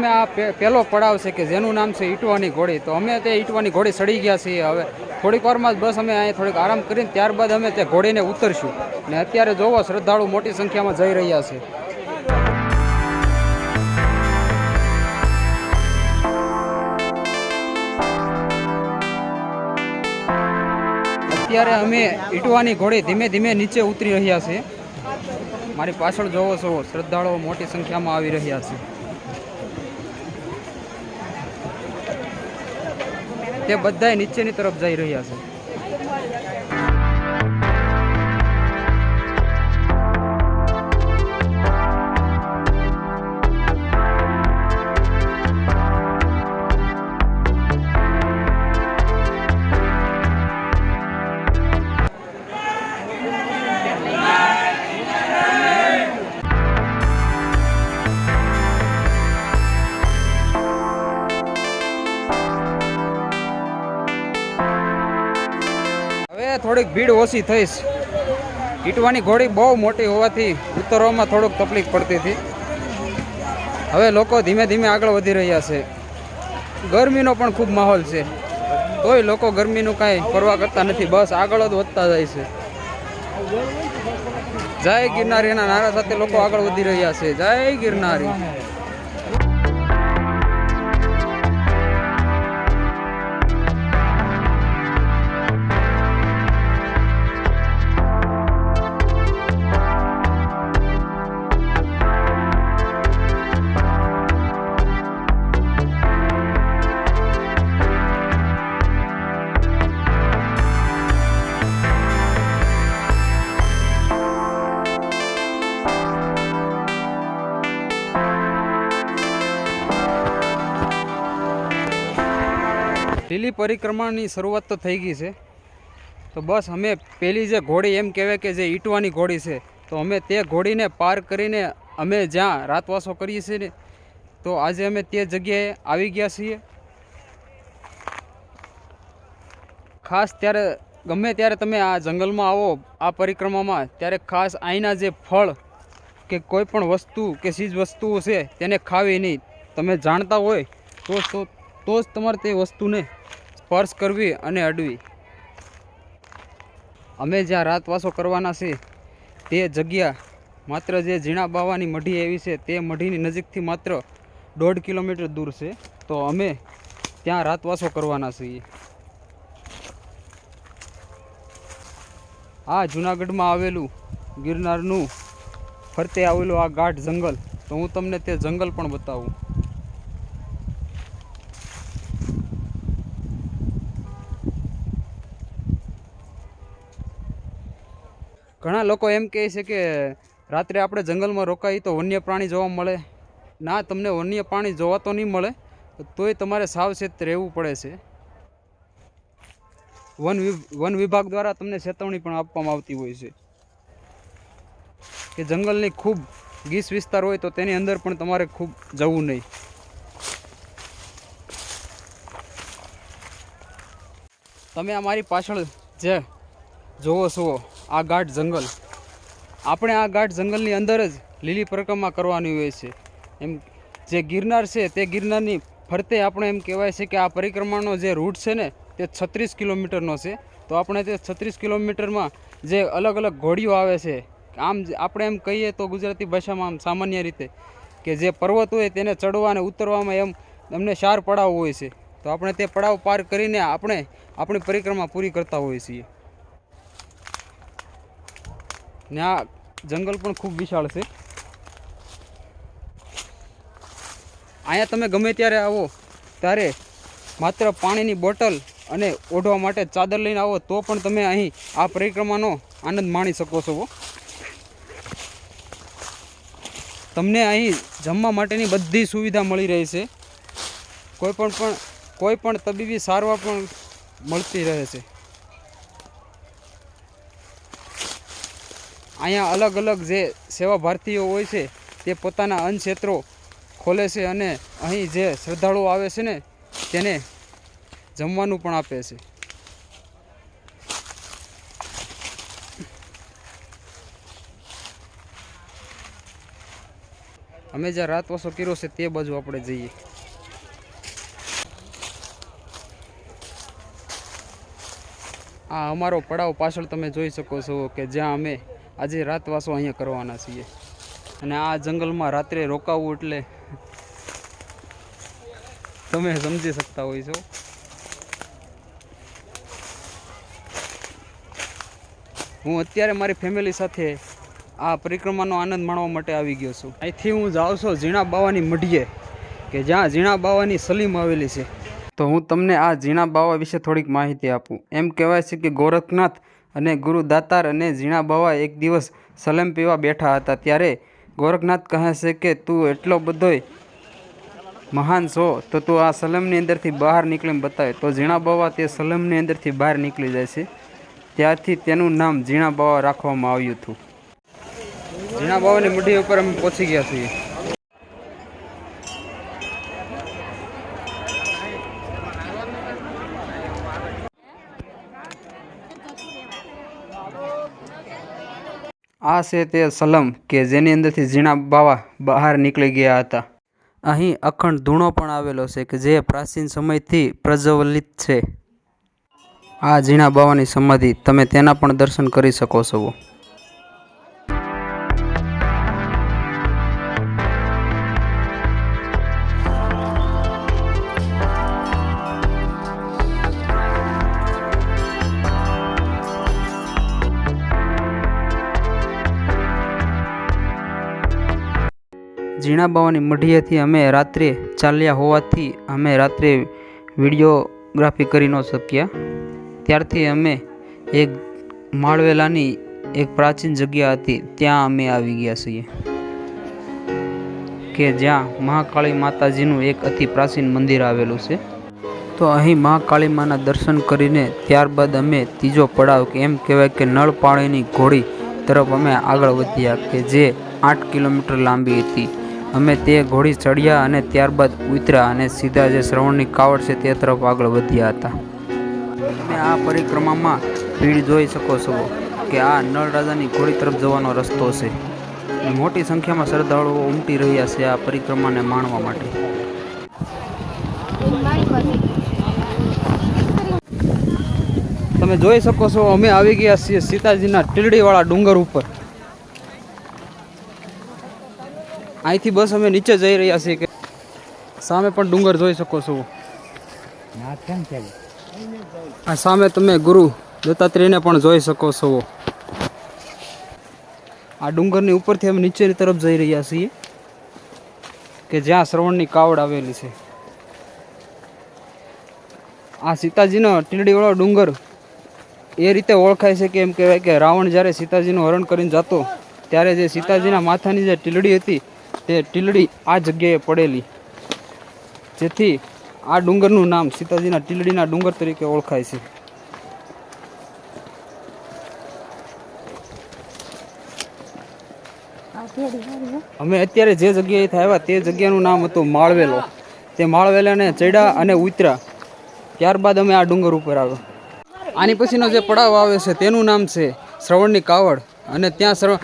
અમે આ પહેલો પડાવ છે કે જેનું નામ છે ઈટવાની ઘોડી. તો અમે તે ઈટવાની ઘોડી સડી ગયા છીએ હવે. થોડીક વારમાં જ બસ અમે અહીંયા થોડીક આરામ કરીને ત્યારબાદ અમે તે ઘોડીને ઉતરશું. ને અત્યારે જોવો, શ્રદ્ધાળુ મોટી સંખ્યામાં જઈ રહ્યા છે. અત્યારે અમે ઈટવાની ઘોડી ધીમે ધીમે નીચે ઉતરી રહ્યા છે મારી પાછળ જોવો છો શ્રદ્ધાળુઓ મોટી સંખ્યામાં આવી રહ્યા છે. તે બધા નીચેની તરફ જઈ રહ્યા છે. થોડીક ભીડ ઓછી થઈશ. ઈટવાની ઘોડી બહુ મોટી હોવાથી ઉતરવામાં થોડુંક તકલીફ પડતી હતી. હવે લોકો ધીમે ધીમે આગળ વધી રહ્યા છે. ગરમીનો પણ ખૂબ માહોલ છે. તોય લોકો ગરમીનું કાંઈ પરવા કરતા નથી. બસ આગળ જ વધતા જાય છે. જય ગિરનારીના નારા સાથે લોકો આગળ વધી રહ્યા છે. જય ગિરનારી. લીલી પરિક્રમાની શરૂઆત તો થઈ ગઈ છે. તો બસ અમે પેલી જે ઘોડી એમ કહેવાય કે જે ઈંટવાની ઘોડી છે, તો અમે તે ઘોડીને પાર કરીને અમે જ્યાં રાતવાસો કરીએ છીએ ને, તો આજે અમે તે જગ્યાએ આવી ગયા છીએ. ખાસ ત્યારે ગમે ત્યારે તમે આ જંગલમાં આવો, આ પરિક્રમામાં, ત્યારે ખાસ અહીંના જે ફળ કે કોઈ પણ વસ્તુ કે ચીજ વસ્તુઓ છે, તેને ખાવી નહીં. તમે જાણતા હોય તો તો તો જ તમારે તે વસ્તુને સ્પર્શ કરવી અને અડવી. અમે જ્યાં રાતવાસો કરવાના છે તે જગ્યા માત્ર જે ઝીણા બાવાની મઢી એવી છે, તે મઢીની નજીકથી માત્ર દોઢ કિલોમીટર દૂર છે. તો અમે ત્યાં રાતવાસો કરવાના છીએ. આ જુનાગઢમાં આવેલું ગિરનારનું ફરતે આવેલું આ ગાઢ જંગલ, તો હું તમને તે જંગલ પણ બતાવું. ઘણા લોકો એમ કહે છે કે રાત્રે આપણે જંગલમાં રોકાઈએ તો વન્ય પ્રાણી જોવા મળે. ના, તમને વન્ય પ્રાણી જોવા તો નહીં મળે, તોય તમારે સાવચેત રહેવું પડે છે. વન વન વિભાગ દ્વારા તમને ચેતવણી પણ આપવામાં આવતી હોય છે. કે જંગલની ખૂબ ગીસ વિસ્તાર હોય તો તેની અંદર પણ તમારે ખૂબ જવું નહીં. તમે અમારી પાછળ જે જોવો છો. આ ગાઢ જંગલ. આપણે આ ગાઢ જંગલની અંદર જ લીલી પરિક્રમા કરવાની હોય છે. એમ જે ગિરનાર છે તે ગિરનારની ફરતે આપણે એમ કહેવાય છે કે આ પરિક્રમાનો જે રૂટ છે ને તે છત્રીસ કિલોમીટરનો છે. તો આપણે તે છત્રીસ કિલોમીટરમાં જે અલગ અલગ ઘોડીઓ આવે છે, આમ આપણે એમ કહીએ તો ગુજરાતી ભાષામાં આમ સામાન્ય રીતે કે જે પર્વત હોય તેને ચડવા અને ઉતરવામાં એમ એમને ચાર પડાવ હોય છે. તો આપણે તે પડાવ પાર કરીને આપણે આપણી પરિક્રમા પૂરી કરતા હોઈએ છીએ. ને આ જંગલ પણ ખૂબ વિશાળ છે. અહીંયા તમે ગમે ત્યારે આવો, ત્યારે માત્ર પાણીની બોટલ અને ઓઢવા માટે ચાદર લઈને આવો, તો પણ તમે અહીં આ પરિક્રમાનો આનંદ માણી શકો છો તમને અહીં જમવા માટેની બધી સુવિધા મળી રહી છે. કોઈ પણ પણ, કોઈ પણ તબીબી સારવાર પણ મળતી રહે છે. અહીંયા અલગ અલગ જે સેવા ભારતીયો હોય છે, તે પોતાના અન્ન ક્ષેત્રો ખોલે છે અને અહીં જે શ્રદ્ધાળુઓ આવે છે ને, તેને જમવાનું પણ આપે છે. અમે જ્યાં રાતવાસો કર્યો છે, તે બાજુ આપણે જઈએ. આ અમારો પડાવ પાછળ તમે જોઈ શકો છો કે જ્યાં અમે આજે રાતવાસો અહીંયા કરવાના છીએ. અને આ જંગલમાં રાત્રે રોકાવું એટલે તમે સમજી શકતા હોય છો. હું અત્યારે મારી ફેમિલી સાથે આ પરિક્રમાનો આનંદ માણવા માટે આવી ગયો છું. અહીંથી હું જાઉં છું ઝીણા બાવાની મઢીએ, કે જ્યાં ઝીણા બાવાની સલીમ આવેલી છે. તો હું તમને આ ઝીણા બાવા વિશે થોડીક માહિતી આપું. એમ કહેવાય છે કે ગોરખનાથ અને ગુરુ દાતાર અને ઝીણા બાવા એક દિવસ સલેમ પીવા બેઠા હતા. ત્યારે ગોરખનાથ કહે છે કે, તું એટલો બધોય મહાન છો, તો તું આ સલમની અંદરથી બહાર નીકળીને બતાવે તો ઝીણા બાવા તે સલમની અંદરથી બહાર નીકળી જાય છે. ત્યારથી તેનું નામ ઝીણા બાવા રાખવામાં આવ્યું હતું. ઝીણા બાવાની મઢી ઉપર અમે પહોંચી ગયા છીએ. આ છે તે સલમ કે જેની અંદરથી ઝીણા બાવા બહાર નીકળી ગયા હતા. અહીં અખંડ ધૂણો પણ આવેલો છે કે જે પ્રાચીન સમયથી પ્રજ્વલિત છે. આ ઝીણા બાવાની સમાધિ તમે તેના પણ દર્શન કરી શકો છો. ઝીણા બાવાની મઢીએથી અમે રાત્રે ચાલ્યા હોવાથી અમે રાત્રે વિડીયોગ્રાફી કરી ન શક્યા. ત્યારથી અમે એક માળવેલાની એક પ્રાચીન જગ્યા હતી, ત્યાં અમે આવી ગયા છીએ. કે જ્યાં મહાકાળી માતાજીનું એક અતિ પ્રાચીન મંદિર આવેલું છે. તો અહીં મહાકાળી માના દર્શન કરીને ત્યારબાદ અમે ત્રીજો પડાવ, કે એમ કહેવાય કે નળ પાણીની ઘોડી તરફ અમે આગળ વધ્યા, કે જે આઠ કિલોમીટર લાંબી હતી. અમે તે ઘોડી ચડ્યા અને ત્યારબાદ ઉતર્યા અને સીધા જે શ્રવણની કાવડ છે તે તરફ આગળ વધ્યા હતા. તમે આ પરિક્રમામાં ભીડ જોઈ શકો છો કે આ નળ રાજાની ઘોડી તરફ જવાનો રસ્તો છે. મોટી સંખ્યામાં શ્રદ્ધાળુઓ ઉમટી રહ્યા છે આ પરિક્રમાને માણવા માટે. તમે જોઈ શકો છો, અમે આવી ગયા છીએ સીતાજીના ટીલડીવાળા ડુંગર ઉપર. અહીંથી બસ અમે નીચે જઈ રહ્યા છીએ કે સામે પણ ડુંગર જોઈ શકો છો. આ સામે તમે ગુરુ દત્તાત્રેયને પણ જોઈ શકો છો. આ ડુંગરની ઉપરથી અમે નીચેની તરફ જઈ રહ્યા છીએ કે જ્યાં શ્રવણની કાવડ આવેલી છે. આ સીતાજીનો ટીલડીવાળો ડુંગર એ રીતે ઓળખાય છે કે એમ કહેવાય કે રાવણ જ્યારે સીતાજીનું હરણ કરીને જતો, ત્યારે જે સીતાજીના માથાની જે ટીલડી હતી તે ટીલડી આ જગ્યાએ પડેલી. જેથી આ ડુંગરનું નામ સીતાજીના ટીલડીના ડુંગર તરીકે ઓળખાય છે. અમે અત્યારે જે જગ્યાએથી આવ્યા તે જગ્યાનું નામ હતું માળવેલો. તે માળવેલાને ચડ્યા અને ઉતર્યા. ત્યારબાદ અમે આ ડુંગર ઉપર આવ્યા. આની પછીનો જે પડાવ આવે છે, તેનું નામ છે શ્રવણની કાવડ. અને ત્યાં શ્રવ,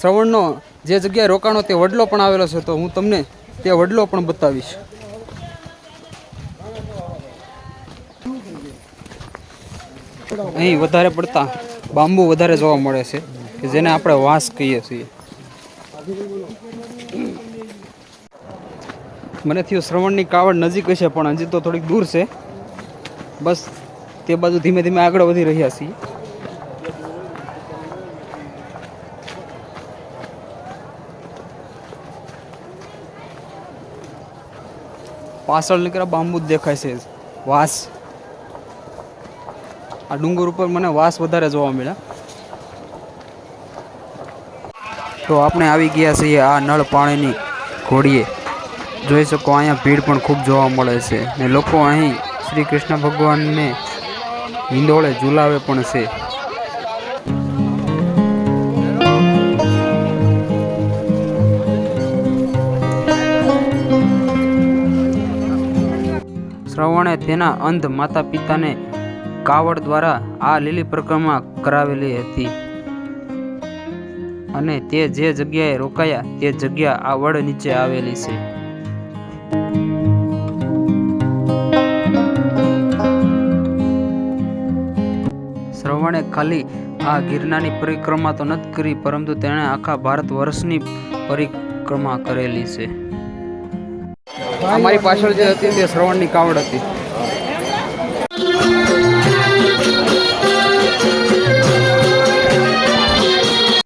શ્રવણનો જે જગ્યાએ રોકાણો તે વડલો પણ આવેલો છે, તો હું તમને તે વડલો પણ બતાવીશ. અહીં વધારે પડતા બાંબુ વધારે જોવા મળે છે, કે જેને આપણે વાંસ કહીએ છીએ. મને થયું શ્રવણની કાવડ નજીક હશે, પણ હજી તો થોડીક દૂર છે. બસ તે બાજુ ધીમે ધીમે આગળ વધી રહ્યા છીએ. પાછળ નીકળ્યા, બાંબુ જ દેખાય છે. વાસ. આ ડુંગર ઉપર મને વાસ વધારે જોવા મળ્યા. તો આપણે આવી ગયા છીએ આ નળ પાણીની ઘોડીએ. જોઈ શકો અહીંયા ભીડ પણ ખૂબ જોવા મળે છે. ને લોકો અહીં શ્રી કૃષ્ણ ભગવાનને હિંડોળે ઝુલાવે પણ છે. શ્રવણે તેના અંધ માતા પિતાને કાવડ દ્વારા આ લીલી પરિક્રમા કરાવેલી હતી. અને તે જે જગ્યાએ રોકાયા, તે જગ્યા આ વડ નીચે આવેલી છે. શ્રવણે ખાલી આ ગિરનારની પરિક્રમા તો નથી કરી, પરંતુ તેણે આખા ભારત વર્ષની પરિક્રમા કરેલી છે. અમારી પાછળ જે હતી તે શ્રવણની કાવડ હતી.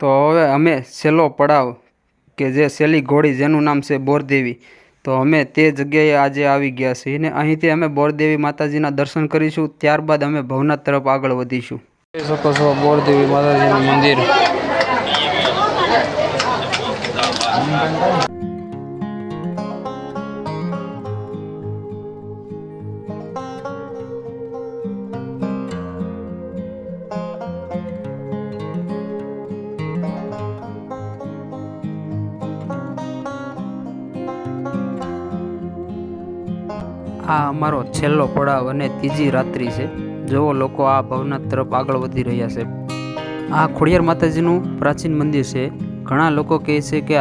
તો હવે અમે છેલ્લો પડાવ કે જે સેલી ઘોડી જેનું નામ છે બોરદેવી. તો અમે તે જગ્યાએ આજે આવી ગયા છીએ અને અહીંથી અમે બોરદેવી માતાજીના દર્શન કરીશું, ત્યારબાદ અમે ભવનાથ તરફ આગળ વધીશું. જોઈ બોરદેવી માતાજીનું મંદિર. આ અમારો છેલ્લો પડાવ અને ત્રીજી રાત્રિ છે. જો લોકો આ ભવનાથ તરફ આગળ વધી રહ્યા છે. આ ખોડિયાર માતાજીનું પ્રાચીન મંદિર છે. ઘણા લોકો કહે છે કે